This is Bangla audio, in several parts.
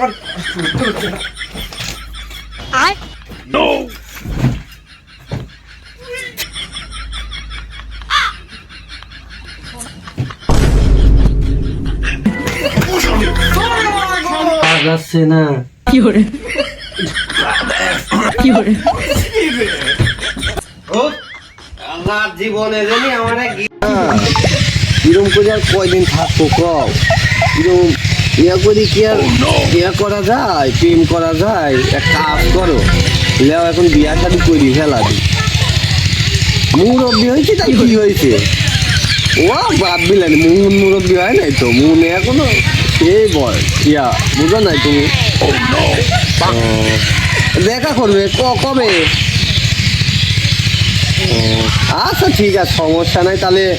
আমার আয়। নো যাচ্ছে না। কি করে কি করে ও আল্লাহ জীবনে জানি আমারে কিরম করে আর কয়দিন থাকব কও? ইয়া করি কি আর ইয়া করা যায় প্রেম করা যায়। এক কাজ করো। লেও এখন বিয়া শাদি করি ফেলা দি। মুরব্বী হয়েছে তাই কি হয়েছে। ও বাদ দিলেন মুন মুরব্বী হয় নাই তো? মুনে এখনও এই বয় ইয়া বুঝো নাই তুমি? দেখা করবে ক- কবে? আচ্ছা ঠিক আছে সমস্যা নাই তাহলে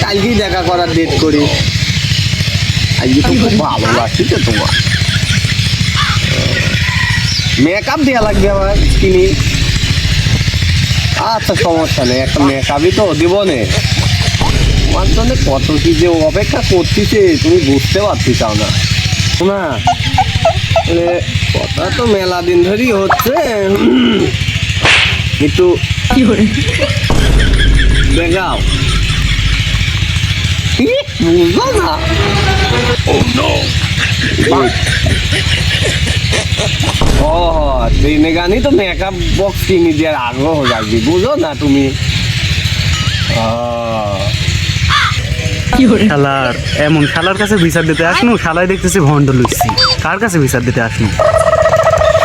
কালকেই দেখা করার ডেট করি। আজকে তো খুব ভালো লাগছে তো তোমার মেকআপ দেওয়া লাগবে আমার কিনি আচ্ছা সমস্যা নেই একটা মেকআপই তো দিব নে। তোমার জন্য কত কি যে অপেক্ষা করতেছে তুমি বুঝতে পারছি চাও না। না এ, কথা তো মেলা দিন ধরেই হচ্ছে। একটু 有人，দেখাও। কি? বুঝলো না ও ট্রেনে গানি তো মেকআপ বক্স কিনে দেওয়ার আগ্রহ যাবি বুঝো না তুমি? 人，শালার এমন শালার কাছে বিচার দিতে আসনু শালাই দেখতেছি ভন্ড লুচ্ছি। কার কাছে বিচার দিতে আসনু?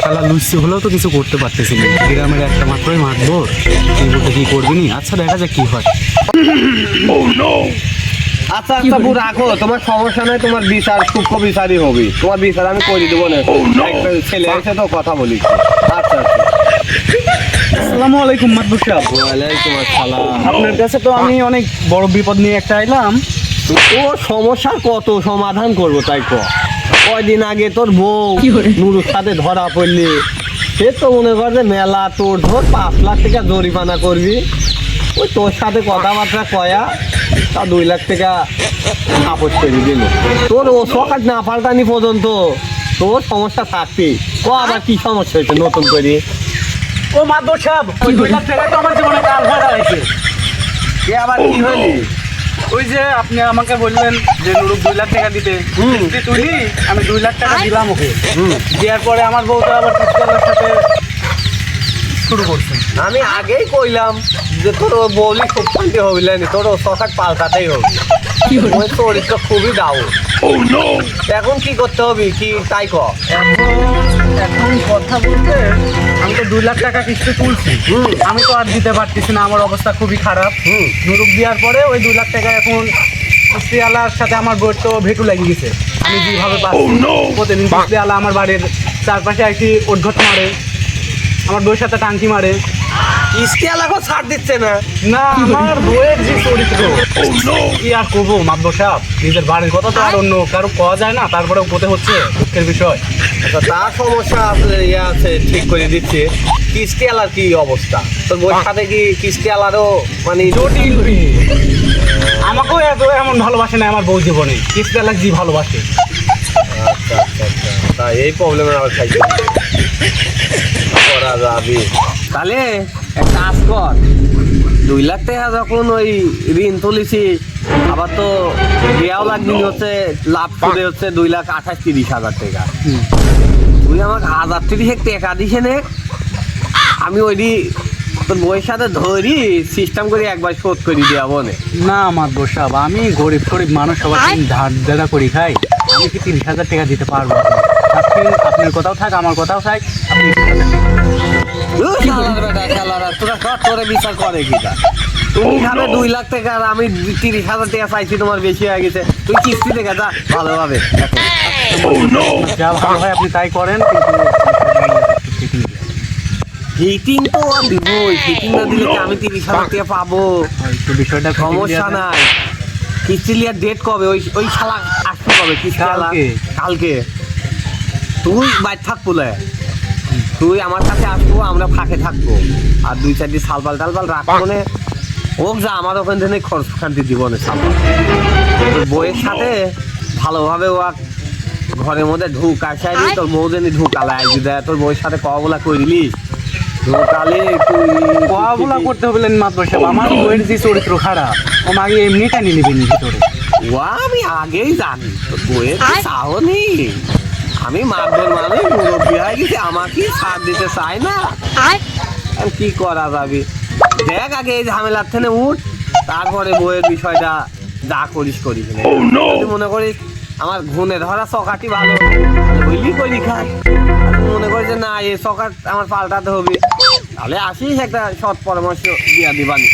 শালা লুচ্ছি হলেও তো কিছু করতে পারতেছি না। গ্রামের একটা মাত্রই মারবো। তুই বলতে কি করবি নি? আচ্ছা দেখা যাক কি হয়। আচ্ছা আচ্ছা বু রাখো তোমার সমস্যা নাই তোমার বিচার সূক্ষ্ম বিচারই হবে। তোমার বিচার আমি করে দেবো না। একটা ছেলে এসে তো কথা বলি আচ্ছা আচ্ছা। আসসালামু আলাইকুম মাদবুর সাহেব। ওয়ালাইকুম আসসালাম। আপনার কাছে তো আমি অনেক বড় বিপদ নিয়ে একটা আইলাম ও সমস্যার কত সমাধান করব তাই ক? কয়দিন আগে তোর বউ নুরুর সাথে ধরা পড়লি। সে তো মনে কর যে মেলা তোর ধর পাঁচ লাখ টাকা জরিমানা করবি। ওই তোর সাথে কথাবার্তা কয়া তা দুই লাখ টাকা আপস করে দিল। তোর ও সকাল না পাল্টানি পর্যন্ত তোর সমস্যা থাকবে। ও আবার কি সমস্যা হয়েছে নতুন করে? ও মাদবুর সাহেব ওই দুই লাখ টাকা তো আমার জীবনে কাল হয়ে দাঁড়াইছে এ আবার কি হয়নি ওই যে আপনি আমাকে বললেন যে নুরুক দুই লাখ টাকা দিতে। তুলি আমি দুই লাখ টাকা দিলাম ওকে। হুম। দেওয়ার পরে আমার বউটা আবার কিস্তিওয়ালার সাথে শুরু করছে। আমি আগেই কইলাম যে তোর বলি খুব শান্তি হবিলেনি তোর ও সকাল পাল্টাতেই হবে। ওই তো খুবই ডাউন এখন কি করতে হবে? কি তাই ক? এখন কথা বলতে আমি তো দুই লাখ টাকা কিস্তি তুলছি। হুম। আমি তো আর দিতে পারতেছি না আমার অবস্থা খুবই খারাপ। হুম। নুরুক দেওয়ার পরে ওই দুই লাখ টাকা এখন কিস্তিওয়ালার সাথে আমার বইয়ের তো ভেটু লেগে গেছে আমি যেভাবে পাচ্ছি প্রতিদিন কিস্তিওয়ালা আমার বাড়ির চারপাশে একটি উদ্ঘট মারে। আমার বইয়ের সাথে টাঙ্কি মারে। কিস্তি এলাকা ছাড় দিচ্ছে না। না আমার বইয়ের যে চরিত্র কি আর করব মাদ্দ সাহেব নিজের বাড়ির কথা তো আর অন্য কারও পাওয়া যায় না তারপরে পোতে হচ্ছে দুঃখের বিষয়। আচ্ছা তার সমস্যা আছে ইয়ে আছে ঠিক করে দিচ্ছে। কিস্তি আলার কি অবস্থা? তোর বই সাথে কি কিস্তি আলারও মানে জটিল আমাকেও এত এমন ভালোবাসে না আমার বউ জীবনে। কিস্তি এলাক জি ভালোবাসে? আচ্ছা আচ্ছা আচ্ছা। তা এই প্রবলেমের আবার খাইছে করা যাবে তাহলে এক কাজ কর। দুই লাখ টাকা যখন ওই ঋণ তুলেছি আবার তো দেওয়াও লাগবে হচ্ছে লাভ করে হচ্ছে দুই লাখ আঠাশ তিরিশ হাজার টাকা। তুই আমাকে হাজার তিরিশ টাকা দিছে নে। আমি ওইটি তোর বইয়ের সাথে ধরি সিস্টেম করে একবার শোধ করে দেওয়া নে। না আমার সাহেব আমি গরিব গরিব মানুষ সবার দিন ধার দেনা করি খাই। আমি কি তিরিশ হাজার টাকা দিতে পারব। আপনি আপনার কথাও থাক আমার কথাও থাক আপনি তোরা বিচার করে কিটা তুমি খাবে দুই লাখ টাকা আর আমি তিরিশ হাজার টাকা চাইছি তোমার বেশি হয়ে গেছে। তুই কিস্তি দেখে। যা ভালোভাবে যা ভালো হয় আপনি তাই করেন কিন্তু হিটিং তো আর দিবই হিটিং না দিলে কি আমি তিরিশ হাজার টাকা পাবো? একটু বিষয়টা সমস্যা নাই। কিস্তি লিয়ার ডেট কবে? ওই ওই শালা আসতে কবে কিস্তি? কালকে। তুই বাইর থাকব লে। তুই আমার কাছে আসব আমরা ফাঁকে থাকব। আর দুই চারটি সালপাল টালপাল রাখব নে হোক যা আমার ওখান থেকে খরচ খান্তি দিব না বইয়ের সাথে ভালোভাবে ও ঘরের মধ্যে ঢুক আসাইলি তোর বউ জানি ঢুকালে আইজি দেয় তোর বউয়ের সাথে কয়া বলা করিলি ঢুকালে তুই কোয়াগুলা করতে হবে মাত্র আমার বইয়ের যে চরিত্র খারাপ ও মাগে এমনি টানি নিবি ভিতরে ও আমি আগেই জানি তোর চাও নেই। আমি মারধর মানে মুরব্বী হয়ে গেছি আমাকে ছাড় দিতে চাই না। আর কি করা যাবে? দেখ আগে এই ঝামেলার থেকে উঠ তারপরে বইয়ের বিষয়টা যা করিস করিস নে। যদি মনে করিস আমার ঘুনে ধরা চকাটি ভালো। হইলি করি খাই। মনে করিস যে না এই চকাট আমার পাল্টাতে হবে। তাহলে আসিস একটা সৎ পরামর্শ দিয়া দিবানি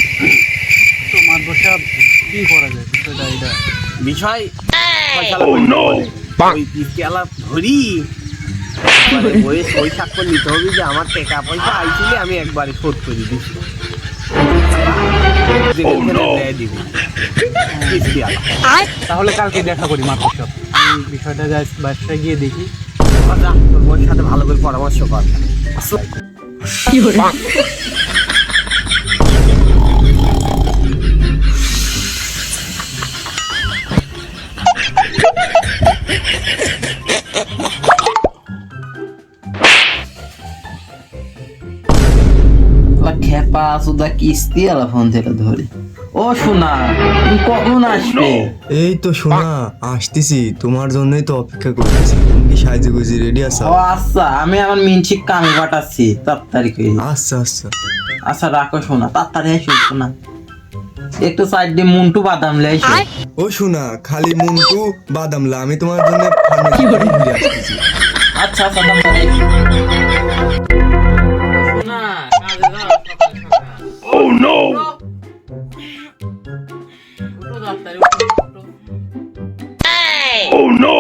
তো মাত্র সাহেব কি করা যায়? বিষয়টা এটা বিষয় হবে। ওই পিসকেলা ধরি। ওই সই স্বাক্ষর নিতে হবে যে আমার টাকা পয়সা আইছিলে আমি একবারে শোধ করে দিছি। দিবি। পিসকেলা তাহলে কালকে দেখা করি মাত্র আমি বিষয়টা যাই বাসায় গিয়ে দেখি। যা তোর বোনের সাথে ভালো করে পরামর্শ কর। কি hore খেপা সুদা কিস্তি আলা ফোন থেকে ধরে। ও শোনা তুমি কখন আসবে? এই তো শোনা আসতেছি। তোমার জন্যই তো অপেক্ষা করতেছি। তুমি কি সাহায্য করছি? রেডি আছো? ও আচ্ছা আমি আমার মিনছি কামে পাঠাচ্ছি তাড়াতাড়ি করে। আচ্ছা আচ্ছা। আচ্ছা রাখো শোনা তাড়াতাড়ি আসো শোনা একটু সাইড দিয়ে মুন্টু বাদাম লে এসো ও শোনা খালি মুন্টু বাদামলা আমি তোমার জন্য ঘুরে আসতেছি। আচ্ছা আচ্ছা উঠো, উঠো।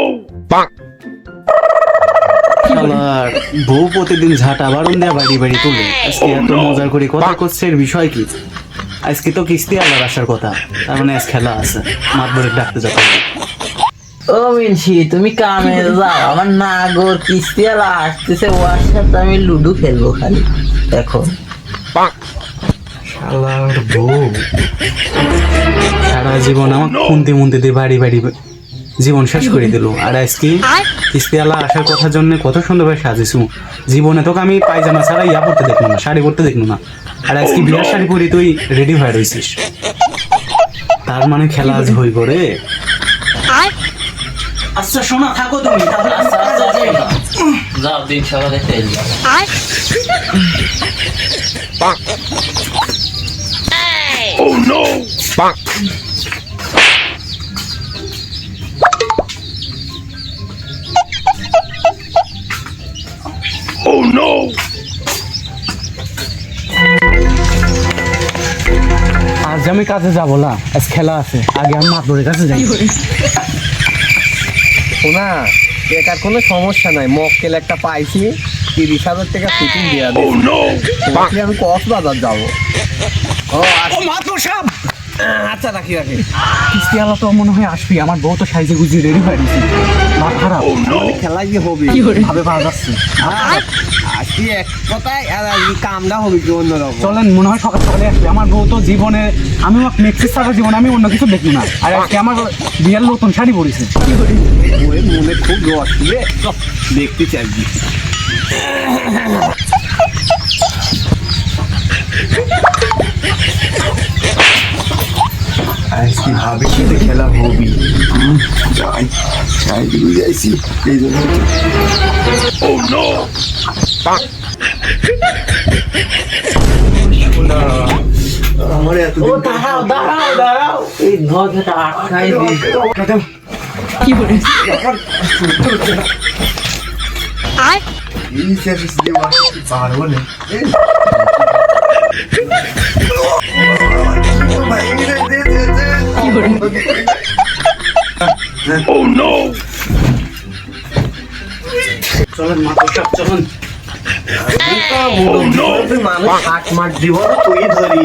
বউ প্রতিদিন ঝাঁটা বারণ দেয়া বাড়ি বাড়ি তুলে। আজকে এত মজার করে কথা করছে এর বিষয় কি? আজকে তো কিস্তি আল্লাহর আসার কথা। তার মানে আজ খেলা আছে। মাতবরে ডাকতে ও মিনসি তুমি কামে যাও। আমার নাগর কিস্তি আলা আসতেছে ওর সাথে আমি লুডু খেলব খালি। দেখো। শালার বউ সারা জীবন আমার খুনতে মুনতে দিয়ে বাড়ি বাড়ি জীবন শেষ করে দিল। আর আজকে কিস্তি আলা আসার কথার জন্য কত সুন্দরভাবে সাজিয়েছু। জীবনে তোকে আমি পায়জামা ছাড়া ইয়া পড়তে দেখল না শাড়ি পরতে দেখল না। আর আজকে বিয়ার শাড়ি পরি তুই রেডি হয়ে রয়েছিস তার মানে খেলা আজ হইব রে। আচ্ছা শোনা থাকো তুমি তাহলে আচ্ছা আচ্ছা শোনা। যাও দিন সকালে খেলব আজ আমি কাজে যাব না আজ খেলা আছে। আগে আমি মাতবরের কাছে যাই। শোনা এটার কোনো সমস্যা নাই মক্কেল একটা পাইছি তিরিশ হাজার টাকা ফিটিং দেওয়া দিচ্ছি আমি কক্সবাজার যাব। ও আচ্ছা। আচ্ছা রাখি রাখি। কিস্তি আলা তো মনে হয় আসবি আমার বউ তো সাইজে রেডি হয়ে গেছে। খারাপ। মানে খেলা কি হবে? কি ভাবে পাওয়া যাচ্ছে। আজকে এক কথায় আর আজকে কামটা হবে কি অন্যরকম? চলেন মনে হয় সকাল সকালে আসবে। আমার বউ তো জীবনে আমি মেক্সিস সারা জীবনে আমি অন্য কিছু দেখি না। আর আজকে আমার বিয়ের নতুন শাড়ি পরেছে। মনে খুব রস দেখতে চাই ভাবে সাথে খেলা হবি। যাই সাহায্য করে যাইছি। এই জন্য শোনা আমার এত দাঁড়াও দাঁড়াও দাঁড়াও। এই নদীটা আটকাই দিই কি hore এই সার্ভিস দিয়ে পারব না। চলেন মাথা সাহেব চলেন মাঠ দিব তুই ধরি।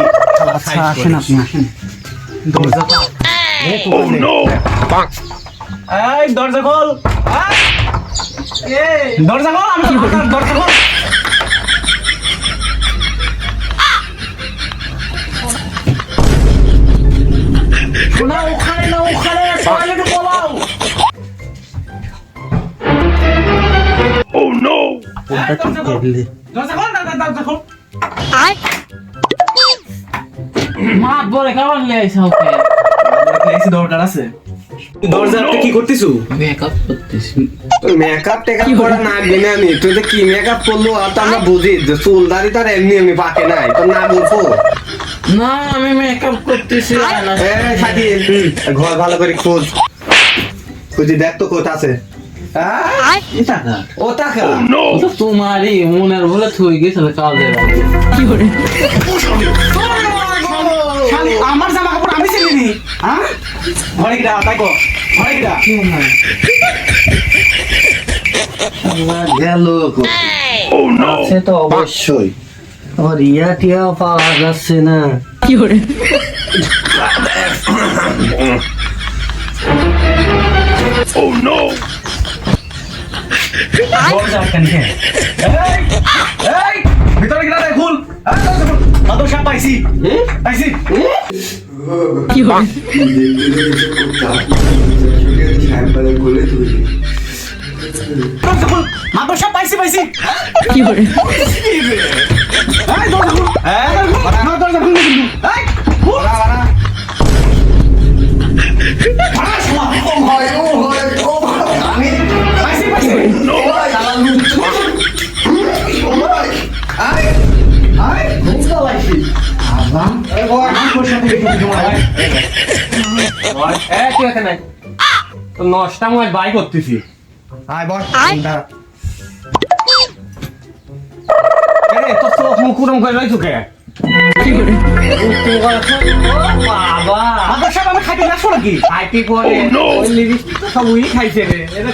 আচ্ছা আসেন আপনি আসেন। দরজাটা এই দরজা খোল। দরজা খোল আমি দরজা খোল। শোনা ওখানে না ওখানে ঠিক করলি? মা বলে কেমন লেগেছে ওকে দরকার আছে। দরজা আপনি কি করতেছো? মেকআপ করতেছি। মেকআপ টেকআপ করা না গেলে আমি। তুই তো কি মেকআপ করল আর তো আমরা বুঝি যে চুল দাড়ি তার এমনি এমনি পাকে নাই। তো না বলব না আমি মেকআপ করতেছি না ঘর ভালো করে খোঁজ। খুঁজি দেখ তো কোথা আছে। ও টাকা তোমারই মনের ভুলে থুই গেছিল কাল কি আমার জামা কাপড় আমি হ্যাঁ ঘরে ঘরে গিরা তো অবশ্যই। আবার ইয়া টিয়া পাওয়া যাচ্ছে না। কি ভিতরে খুল। সাহেব পাইছি। পাইছি। কি পাইছি পাইছি। কি hore এই নষ্টা মই বাই করতেছি আয় বস দাঁড়া। এরে তো চোখ মুখ কুরম করে রইছো কে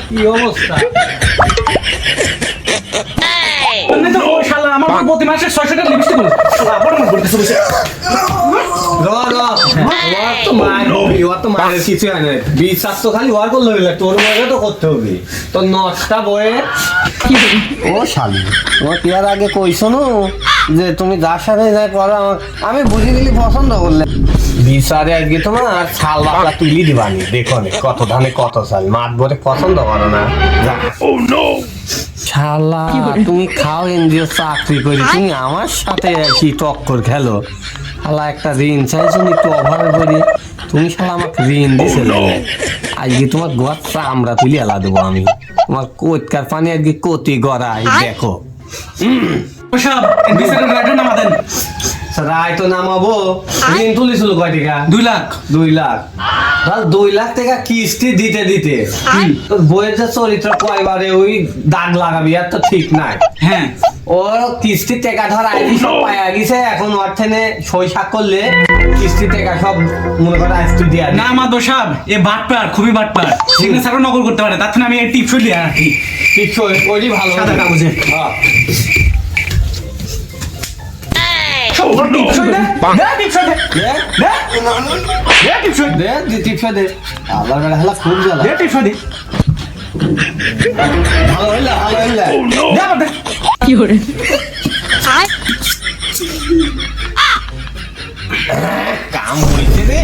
কি অবস্থা আমার প্রতি মাসে ছয়শো টাকা লিপস্টিক বলতেছে কিছু হয় না বিশ্বাস তো খালি ওর করলে হইলে তোর মনে তো করতে হবে তো নষ্টা বয়ে ও শালি ও টিয়ার আগে কইছো নো যে তুমি যার সাথে যাই করো আমি বুঝে গেলি পছন্দ করলে বিচারে আজকে তোমার ছাল বাকলা তুলি দিবানি দেখো নে কত ধানে কত চাল মাঠ বলে পছন্দ করো না যা। শালা তুমি খাও এনজিও চাকরি করে তুমি আমার সাথে কি টক্কর খেলো শালা একটা ঋণ চাইছো একটু অভাবে করি তুমি শালা আমাকে ঋণ দিছে আজকে তোমার গোয়ার চামড়া তুলি আলা দেবো আমি। তোমার কোটকার পানি আজকে কতি গড়াই দেখো। রায় তো নামাবো। ঋণ তুলিছিল কয় টাকা? দুই লাখ। দুই লাখ। দুই লাখ টাকা কিস্তি দিতে দিতে। বইয়ের যে চরিত্র কয়বারে ওই দাগ লাগাবি আর তো ঠিক নাই। হ্যাঁ। ও কিস্তির টাকা ধর আইডি সব পায়া গেছে এখন ওর ঠেনে সই সাক করলে কিস্তির টাকা সব মনে করে আজ তুই দিয়া না আমার দোষাব এ বাটপার খুবই বাটপার। সিগনেচারও নকল করতে পারে তার জন্য আমি এই টিপস দিয়ে রাখি। ঠিক সই ওই ভালো। সাদা কাগজে। হ্যাঁ। কি hore কাম হয়েছে রে।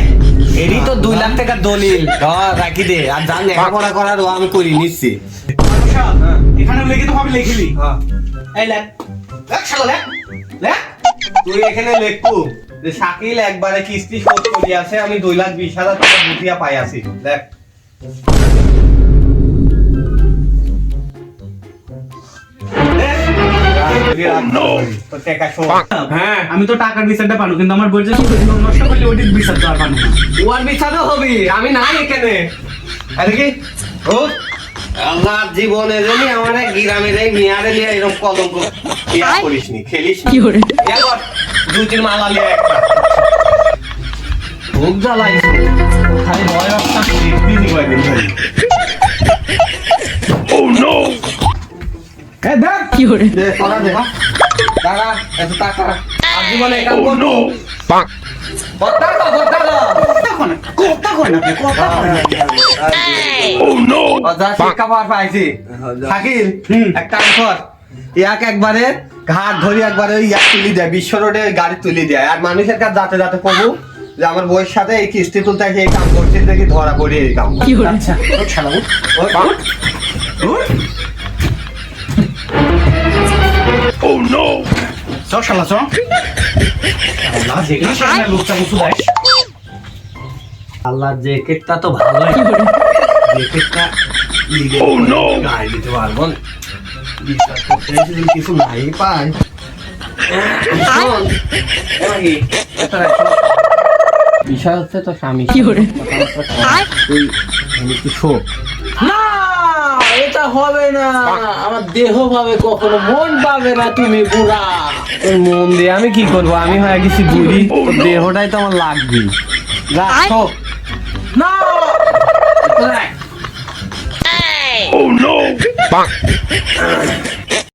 এরই তো দুই লাখ টাকা দলিল। ধর রাখি দে। আর যা লেখাপড়া করার আমি করি নিচ্ছি। দোষাব এখানে লিখে তো ভাবে লিখিলি এই লেখ। লেখ শালা লেখ। লেখ। তুই এখানে লেখু যে শাকিল একবারে কিস্তি শোধ করি আছে আমি দুই লাখ বিশ হাজার টাকা বুঝিয়া পাই আছি দেখ। হ্যাঁ আমি তো টাকার বিচারটা পাবো কিন্তু আমার বইটা নষ্ট করলে ওইটির বিচার তো আর না। বিচারও হবি আমি নাই এখানে। আরে কি? ও? আমার জীবনে জানি আমার এক গ্রামের এই মিয়ারে নিয়ে এরকম কলঙ্ক ইয়া নি খেলিস কি কর? তিন মালা নিয়ে একটা খুব জ্বালাইছো খালি ভয় রাস্তা দিদি কয়দিন ধরে এ দেখ। কি hore দে করা দে। টাকা এত টাকা আর জীবনে কথা কয় না কথা শিক্ষা পাইছি। শাকিল একটা কর ইয়াক একবারে ঘাট ধরি একবারে ওই ইয়াক তুলি দেয় বিশ্ব রোডে গাড়ি তুলি দেয়। আর মানুষের কাছে যাতে যাতে প্রভু যে আমার বইয়ের সাথে এই কিস্তি তুলতে এই কাম করছে দেখি ধরা পড়ি এই কাম। কি আচ্ছা। চ শালা চ আল্লাহ জ্যাকেটটা তো ভালোই। জ্যাকেটটা লিগে গায়ে দিতে পারব। কিছু নাই পাই। বিষয় হচ্ছে তো স্বামী কি করে? তুই শো না এটা হবে না আমার দেহ পাবে কখনো মন পাবে না তুমি বুড়া মন দিয়ে আমি কি করব আমি হয়ে গেছি বুড়ি দেহটাই তো আমার লাগবে যা না এটা রাখ।